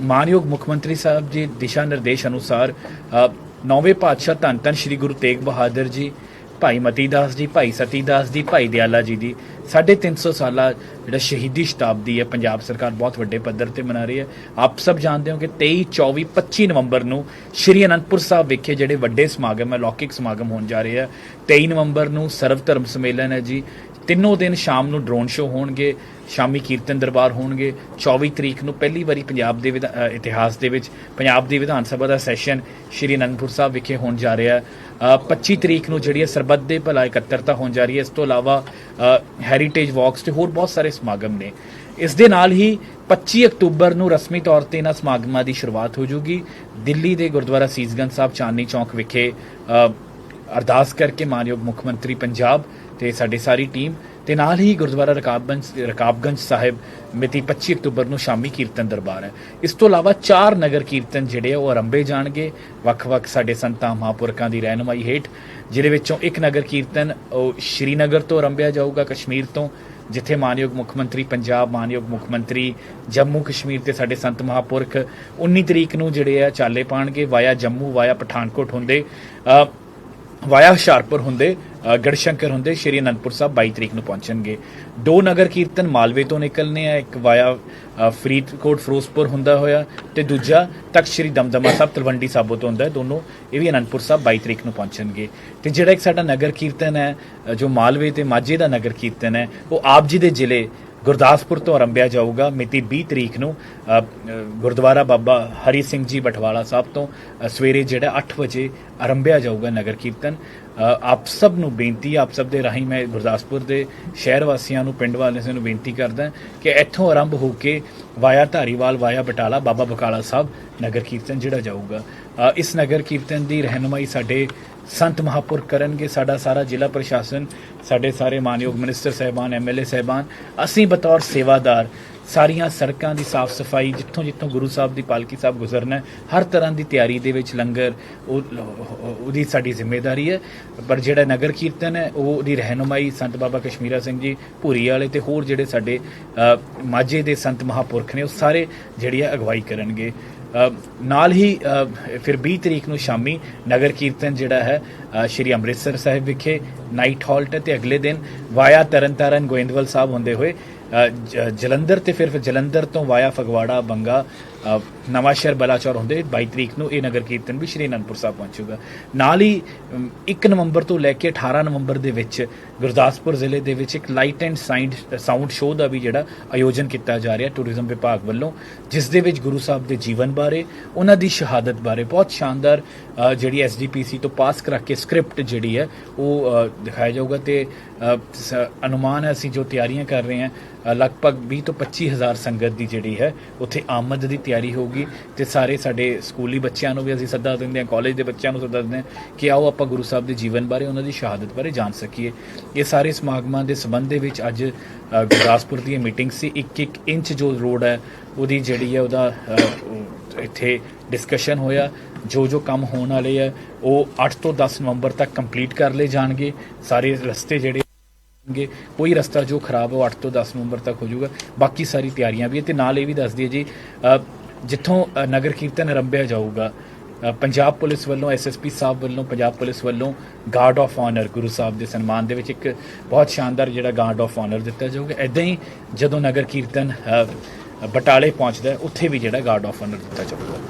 ਮਾਨਯੋਗ ਮੁੱਖ ਮੰਤਰੀ ਸਾਹਿਬ ਜੀ, ਦਿਸ਼ਾ ਨਿਰਦੇਸ਼ ਅਨੁਸਾਰ ਨੌਵੇਂ ਪਾਤਸ਼ਾਹ ਧੰਨ ਧੰਨ ਸ੍ਰੀ ਗੁਰੂ ਤੇਗ ਬਹਾਦਰ ਜੀ, ਭਾਈ ਮਤੀ ਦਾਸ ਜੀ, ਭਾਈ ਸਤੀ ਦਾਸ ਜੀ, ਭਾਈ ਦਿਆਲਾ ਜੀ ਦੀ 350 ਸਾਲਾ ਜਿਹੜਾ ਸ਼ਹੀਦੀ ਸ਼ਤਾਬਦੀ ਹੈ, ਪੰਜਾਬ ਸਰਕਾਰ ਬਹੁਤ ਵੱਡੇ ਪੱਧਰ ਤੇ ਮਨਾ ਰਹੀ ਹੈ। ਆਪ ਸਭ ਜਾਣਦੇ ਹੋ ਕਿ 23 24 25 ਨਵੰਬਰ ਨੂੰ ਸ਼੍ਰੀ ਅਨੰਦਪੁਰ ਸਾਹਿਬ ਵਿਖੇ ਜਿਹੜੇ ਵੱਡੇ ਸਮਾਗਮ ਹੈ, ਲੌਕਿਕ ਸਮਾਗਮ ਹੋਣ ਜਾ ਰਹੇ ਆ 23 ਨਵੰਬਰ ਨੂੰ ਸਰਵ ਧਰਮ ਸੰਮੇਲਨ ਹੈ ਜੀ। ਤਿੰਨੋਂ ਦਿਨ ਸ਼ਾਮ ਨੂੰ ਡਰੋਨ ਸ਼ੋ ਹੋਣਗੇ, ਸ਼ਾਮੀ ਕੀਰਤਨ ਦਰਬਾਰ ਹੋਣਗੇ। 24 ਤਰੀਕ ਨੂੰ ਪਹਿਲੀ ਵਾਰੀ ਪੰਜਾਬ ਦੇ ਵਿਧਾ- ਇਤਿਹਾਸ ਦੇ ਵਿੱਚ ਪੰਜਾਬ ਦੀ ਵਿਧਾਨ ਸਭਾ ਦਾ ਸੈਸ਼ਨ ਸ਼੍ਰੀ ਅਨੰਦਪੁਰ ਸਾਹਿਬ ਵਿਖੇ ਹੋਣ ਜਾ ਰਿਹਾ ਹੈ। 25 ਤਰੀਕ ਨੂੰ ਜਿਹੜੀ ਹੈ ਸਰਬੱਤ ਦੇ ਭਲਾ ਇਕੱਤਰਤਾ ਹੋਣ ਜਾ ਰਹੀ ਹੈ। ਇਸ ਤੋਂ ਇਲਾਵਾ ਹੈਰੀਟੇਜ ਵਾਕਸ ਤੇ ਹੋਰ ਬਹੁਤ ਸਾਰੇ ਸਮਾਗਮ ਨੇ। ਇਸ ਦੇ ਨਾਲ ਹੀ 25 ਅਕਤੂਬਰ ਨੂੰ ਰਸਮੀ ਤੌਰ ਤੇ ਇਹਨਾਂ ਸਮਾਗਮਾਂ ਦੀ ਸ਼ੁਰੂਆਤ ਹੋ ਜੂਗੀ। ਦਿੱਲੀ ਦੇ ਗੁਰਦੁਆਰਾ ਸੀਸਗੰਜ ਸਾਹਿਬ ਚਾਂਦਨੀ ਚੌਕ ਵਿਖੇ ਅਰਦਾਸ ਕਰਕੇ ਮਾਨਯੋਗ ਮੁੱਖ ਮੰਤਰੀ ਪੰਜਾਬ ਤੇ ਸਾਡੀ ਸਾਰੀ ਟੀਮ ਤੇ ਨਾਲ ਹੀ ਗੁਰਦੁਆਰਾ ਰਕਾਬਗੰਜ ਰਕਾਬਗੰਜ ਸਾਹਿਬ ਮਿਤੀ 25 ਅਕਤੂਬਰ ਨੂੰ ਸ਼ਾਮੀ ਕੀਰਤਨ ਦਰਬਾਰ ਹੈ। ਇਸ ਤੋਂ ਇਲਾਵਾ ਚਾਰ ਨਗਰ ਕੀਰਤਨ ਜਿਹੜੇ ਆ, ਉਹ ਆਰੰਭੇ ਜਾਣਗੇ। ਵੱਖ-ਵੱਖ ਸਾਡੇ ਸੰਤਾਂ ਮਹਾਂਪੁਰਖਾਂ ਦੀ ਰਹਿਨੁਮਾਈ ਹੇਠ, ਜਿਹਦੇ ਵਿੱਚੋਂ ਇੱਕ ਨਗਰ ਕੀਰਤਨ, ਉਹ ਸ਼੍ਰੀਨਗਰ ਤੋਂ ਆਰੰਭਿਆ ਜਾਊਗਾ, ਕਸ਼ਮੀਰ ਤੋਂ, ਜਿੱਥੇ ਮਾਨਯੋਗ ਮੁੱਖ ਮੰਤਰੀ ਪੰਜਾਬ, ਮਾਨਯੋਗ ਮੁੱਖ ਮੰਤਰੀ ਜੰਮੂ ਕਸ਼ਮੀਰ ਤੇ ਸਾਡੇ ਸੰਤ ਮਹਾਂਪੁਰਖ 19 ਤਰੀਕ ਨੂੰ ਜਿਹੜੇ ਆ ਚਾਲੇ ਪਾਣਗੇ, ਵਾਇਆ ਜੰਮੂ, ਵਾਇਆ ਪਠਾਨਕੋਟ ਹੁੰਦੇ। ਵਾਇਆ ਹੁਸ਼ਿਆਰਪੁਰ ਹੁੰਦੇ ਗੜਸ਼ੰਕਰ ਹੁੰਦੇ, ਸ਼੍ਰੀ ਅਨੰਦਪੁਰ ਸਾਹਿਬ 22 ਤਰੀਕ ਨੂੰ ਪਹੁੰਚਣਗੇ। ਦੋ ਨਗਰ ਕੀਰਤਨ ਮਾਲਵੇ ਤੋਂ ਨਿਕਲਨੇ ਆ, ਇੱਕ ਵਾਇਆ ਫਰੀਦਕੋਟ ਫਿਰੋਜ਼ਪੁਰ ਹੁੰਦਾ ਹੋਇਆ ਤੇ ਦੂਜਾ ਤਖਤ ਸ਼੍ਰੀ ਦਮਦਮਾ ਸਾਹਿਬ ਤਲਵੰਡੀ ਸਾਬੋ ਤੋਂ ਹੁੰਦਾ ਦੋਨੋਂ, ਇਹ ਵੀ ਅਨੰਦਪੁਰ ਸਾਹਿਬ 22 ਤਰੀਕ ਨੂੰ ਪਹੁੰਚਣਗੇ। ਤੇ ਜਿਹੜਾ ਇੱਕ ਸਾਡਾ ਨਗਰ ਕੀਰਤਨ ਹੈ ਜੋ ਮਾਲਵੇ ਤੇ ਮਾਝੇ ਦਾ ਨਗਰ ਕੀਰਤਨ ਹੈ, ਉਹ ਆਪ ਜੀ ਦੇ ਜ਼ਿਲ੍ਹੇ ਗੁਰਦਾਸਪੁਰ ਤੋਂ ਆਰੰਭਿਆ ਜਾਊਗਾ ਮਿਤੀ 20 ਤਰੀਕ ਨੂੰ ਗੁਰਦੁਆਰਾ ਬਾਬਾ ਹਰੀ ਸਿੰਘ ਜੀ ਬਟਵਾਲਾ ਸਾਹਿਬ ਤੋਂ ਸਵੇਰੇ ਜਿਹੜਾ 8 ਵਜੇ ਆਰੰਭਿਆ ਜਾਊਗਾ ਨਗਰ ਕੀਰਤਨ। ਆਪ ਸਭ ਨੂੰ ਬੇਨਤੀ ਆਪ ਸਭ ਦੇ ਰਾਹੀਂ ਮੈਂ ਗੁਰਦਾਸਪੁਰ ਦੇ ਸ਼ਹਿਰ ਵਾਸੀਆਂ ਨੂੰ, ਪਿੰਡ ਵਾਲਿਆਂ ਨੂੰ ਬੇਨਤੀ ਕਰਦਾ ਕਿ ਇੱਥੋਂ ਆਰੰਭ ਹੋ ਕੇ ਵਾਇਆ ਧਾਰੀਵਾਲ, ਵਾਇਆ ਬਟਾਲਾ, ਬਾਬਾ ਬਕਾਲਾ ਸਾਹਿਬ ਨਗਰ ਕੀਰਤਨ ਜਿਹੜਾ ਜਾਊਗਾ। ਇਸ ਨਗਰ ਕੀਰਤਨ ਦੀ ਰਹਿਨੁਮਾਈ ਸਾਡੇ ਸੰਤ ਮਹਾਪੁਰਖ ਕਰਨਗੇ, ਸਾਡਾ ਸਾਰਾ ਜ਼ਿਲ੍ਹਾ ਪ੍ਰਸ਼ਾਸਨ, ਸਾਡੇ ਸਾਰੇ ਮਾਨਯੋਗ ਮਿਨਿਸਟਰ ਸਹਿਬਾਨ ਐਮਐਲਏ ਸਹਿਬਾਨ, ਅਸੀਂ ਬਤੌਰ ਸੇਵਾਦਾਰ ਸਾਰੀਆਂ ਸੜਕਾਂ ਦੀ ਸਾਫ਼ ਸਫ਼ਾਈ, ਜਿੱਥੋਂ ਜਿੱਥੋਂ ਗੁਰੂ ਸਾਹਿਬ ਦੀ ਪਾਲਕੀ ਸਾਹਿਬ ਗੁਜ਼ਰਨਾ ਹਰ ਤਰ੍ਹਾਂ ਦੀ ਤਿਆਰੀ ਦੇ ਵਿੱਚ ਲੰਗਰ ਉਹਦੀ ਸਾਡੀ ਜ਼ਿੰਮੇਵਾਰੀ ਹੈ। ਪਰ ਜਿਹੜਾ ਨਗਰ ਕੀਰਤਨ ਹੈ, ਉਹ ਉਹਦੀ ਰਹਿਨੁਮਾਈ ਸੰਤ ਬਾਬਾ ਕਸ਼ਮੀਰਾ ਸਿੰਘ ਜੀ ਭੂਰੀ ਵਾਲੇ ਤੇ ਹੋਰ ਜਿਹੜੇ ਸਾਡੇ ਮਾਝੇ ਦੇ ਸੰਤ ਮਹਾਪੁਰਖ ਨੇ, ਉਹ ਸਾਰੇ ਜਿਹੜੀ ਹੈ ਅਗਵਾਈ ਕਰਨਗੇ। ਨਾਲ ਹੀ ਫਿਰ 20 ਤਰੀਕ ਨੂੰ ਸ਼ਾਮੀ ਨਗਰ ਕੀਰਤਨ ਜਿਹੜਾ ਹੈ ਸ਼੍ਰੀ ਅੰਮ੍ਰਿਤਸਰ ਸਾਹਿਬ ਵਿਖੇ ਨਾਈਟ ਹਾਲਟ ਹੈ ਤੇ ਅਗਲੇ ਦਿਨ ਵਾਇਆ ਤਰਨਤਾਰਨ ਗੋਇੰਦਵਾਲ ਸਾਹਿਬ ਹੁੰਦੇ ਹੋਏ ਜ- ਜਲੰਧਰ ਤੇ ਫਿਰ ਜਲੰਧਰ ਤੋਂ ਵਾਇਆ ਫਗਵਾੜਾ ਬੰਗਾ ਅ, ਬਲਾਚੌਰ ਹੁੰਦੇ 22 ਤਰੀਕ ਨੂੰ ਇਹ ਨਗਰ ਕੀਰਤਨ ਵੀ ਸ਼੍ਰੀ ਅਨੰਦਪੁਰ ਸਾਹਿਬ ਪਹੁੰਚੂਗਾ। ਨਾਲ ਹੀ ਅਮ, 1 ਨਵੰਬਰ ਤੋਂ ਲੈ ਕੇ 18 ਨਵੰਬਰ ਦੇ ਵਿੱਚ ਗੁਰਦਾਸਪੁਰ ਜ਼ਿਲ੍ਹੇ ਦੇ ਵਿੱਚ ਇੱਕ light and sound sound show ਦਾ ਵੀ ਜਿਹੜਾ ਆਯੋਜਨ ਕੀਤਾ ਜਾ ਰਿਹਾ ਟੂਰਿਜ਼ਮ ਵਿਭਾਗ ਵੱਲੋਂ ਜਿਸ ਦੇ ਵਿੱਚ ਗੁਰੂ ਸਾਹਿਬ ਦੇ ਜੀਵਨ ਬਾਰੇ ਉਹਨਾਂ ਦੀ ਸ਼ਹਾਦਤ ਬਾਰੇ ਬਹੁਤ ਸ਼ਾਨਦਾਰ ਅ, ਜਿਹੜੀ ਐਸਜੀਪੀਸੀ ਤੋਂ ਪਾਸ ਕਰਾ ਕੇ ਸਕ੍ਰਿਪਟ ਜਿਹੜੀ ਹੈ ਉਹ ਦਿਖਾਇਆ ਜਾਊਗਾ ਤੇ ਅ, ਅਨੁਮਾਨ ਹੈ ਅਸੀਂ ਜੋ ਤਿਆਰੀਆਂ ਕਰ ਰਹੇ ਹਾਂ ਲਗਭਗ 20 ਤੋਂ 25 ਹਜ਼ਾਰ ਸੰਗਤ ਦੀ ਜਿਹੜੀ ਹੈ ਉੱਥੇ ਆਮਦ ਦੀ ਤਿਆਰੀ ਹੋਊਗੀ ਤੇ ਸਾਰੇ ਸਾਡੇ ਸਕੂਲੀ ਬੱਚਿਆਂ ਨੂੰ ਵੀ ਅਸੀਂ ਸੱਦਾ ਦਿੰਦੇ ਹਾਂ ਕਾਲਜ ਦੇ ਬੱਚਿਆਂ ਨੂੰ ਸੱਦਾ ਦਿੰਦੇ ਹਾਂ ਕਿ ਆਓ ਆਪਾਂ ਗੁਰੂ ਸਾਹਿਬ ਦੇ ਜੀਵਨ ਬਾਰੇ ਉਹਨਾਂ ਦੀ ਸ਼ਹਾਦਤ ਬਾਰੇ ਜਾਣ ਸਕੀਏ। ਇਹ ਸਾਰੇ ਸਮਾਗਮਾਂ ਦੇ ਸੰਬੰਧ ਦੇ ਵਿੱਚ ਅੱਜ ਗੁਰਦਾਸਪੁਰ ਦੀ ਮੀਟਿੰਗ ਸੀ। ਇੱਕ ਇੱਕ ਇੰਚ ਜੋ ਰੋਡ ਹੈ ਉਹਦੀ ਜਿਹੜੀ ਹੈ ਉਹਦਾ ਇੱਥੇ ਡਿਸਕਸ਼ਨ ਹੋਇਆ, ਜੋ ਜੋ ਕੰਮ ਹੋਣ ਵਾਲੇ ਆ, ਉਹ 8 ਤੋਂ 10 ਨਵੰਬਰ ਤੱਕ ਕੰਪਲੀਟ ਕਰ ਲਏ ਜਾਣਗੇ। ਸਾਰੇ ਰਸਤੇ ਜਿਹੜੇ ਹੋਣਗੇ, ਕੋਈ ਰਸਤਾ ਜੋ ਖਰਾਬ ਹੈ ਉਹ 8 ਤੋਂ 10 ਨਵੰਬਰ ਤੱਕ ਹੋ ਜਾਊਗਾ। ਬਾਕੀ ਸਾਰੀ ਤਿਆਰੀਆਂ ਵੀ ਹੈ ਤੇ ਨਾਲ ਇਹ ਵੀ ਦੱਸ ਦਈਏ ਜੀ ਜਿੱਥੋਂ ਨਗਰ ਕੀਰਤਨ ਆਰੰਭਿਆ ਜਾਊਗਾ ਪੰਜਾਬ ਪੁਲਿਸ ਵੱਲੋਂ ਐਸਐਸਪੀ ਸਾਹਿਬ ਵੱਲੋਂ, ਪੰਜਾਬ ਪੁਲਿਸ ਵੱਲੋਂ guard of honour Guru Sahib ਦੇ ਸਨਮਾਨ ਦੇ ਵਿੱਚ ਇੱਕ ਬਹੁਤ ਸ਼ਾਨਦਾਰ ਜਿਹੜਾ ਗਾਰਡ ਆਫ ਆਨਰ ਦਿੱਤਾ ਜਾਊਗਾ। ਐਦਾਂ ਹੀ ਜਦੋਂ ਨਗਰ ਕੀਰਤਨ ਬਟਾਲੇ ਪਹੁੰਚਦਾ ਉੱਥੇ ਵੀ ਜਿਹੜਾ ਗਾਰਡ ਆਫ ਆਨਰ ਦਿੱਤਾ ਜਾਊਗਾ।